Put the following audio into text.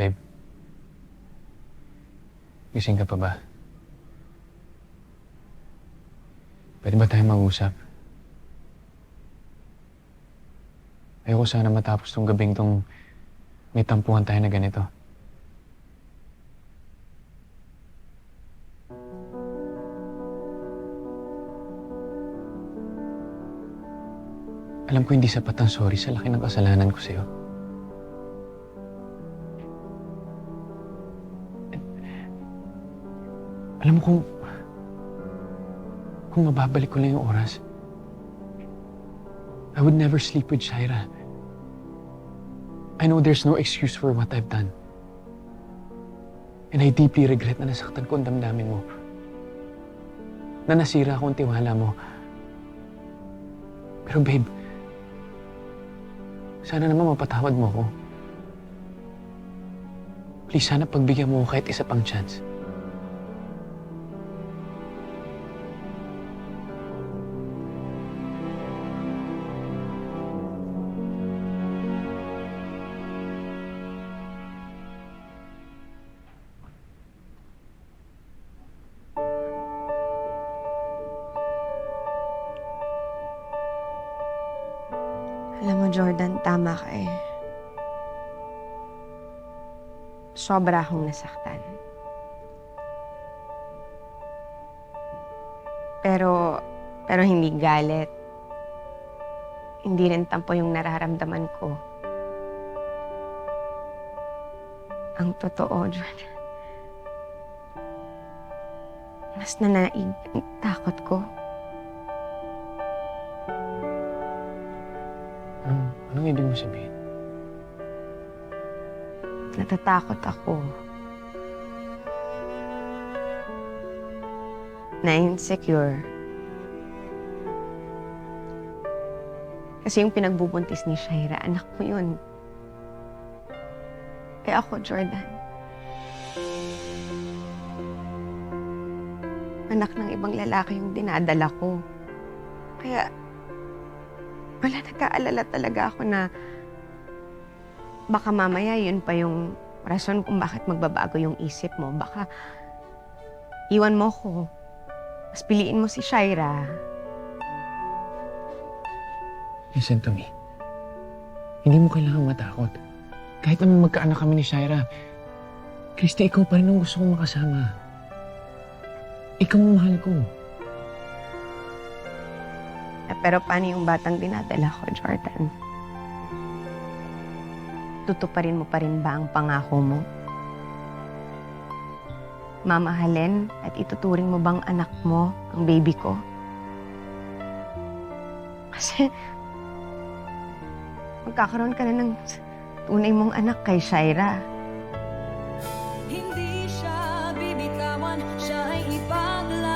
Babe. Gising ka pa ba? Pwede ba tayo mag-usap? Ayoko sana matapos tong gabing tong may tampuhan tayo na ganito. Alam ko hindi sapat ang sorry sa laki ng kasalanan ko sa'yo. Alam mo kung... Kung mababalik ko lang yung oras, I would never sleep with Shaira. I know there's no excuse for what I've done. And I deeply regret na nasaktan ko ang damdamin mo. Na nasira ko ang tiwala mo. Pero babe, sana naman mapatawad mo ako. Please, sana pagbigyan mo ako kahit isa pang chance. Alam mo, Jordan, tama ka eh. Sobra akong nasaktan. Pero, pero hindi galit. Hindi rin tampo yung nararamdaman ko. Ang totoo, Jordan. Mas nanaig ang takot ko. Anong, ibig mo sabihin? Natatakot ako. Na-insecure. Kasi yung pinagbubuntis ni Shaira, anak mo yun. Eh ako, Jordan. Anak ng ibang lalaki yung dinadala ko. Kaya, wala nagkaalala talaga ako na baka mamaya yun pa yung rason kung bakit magbabago yung isip mo. Baka iwan mo ko. Mas piliin mo si Shaira. Listen to me. Hindi mo kailangang matakot. Kahit naman magkaanak kami ni Shaira, Christy, ikaw pa rin ang gusto kong makasama. Ikaw ang mahal ko. Pero paano yung batang dinadala ko, Jordan? Tutuparin mo pa rin ba ang pangako mo? Mamahalin at ituturing mo bang anak mo, ang baby ko? Kasi magkakaroon ka na ng tunay mong anak kay Shaira. Hindi siya bibitawan, siya ay ipaglaban.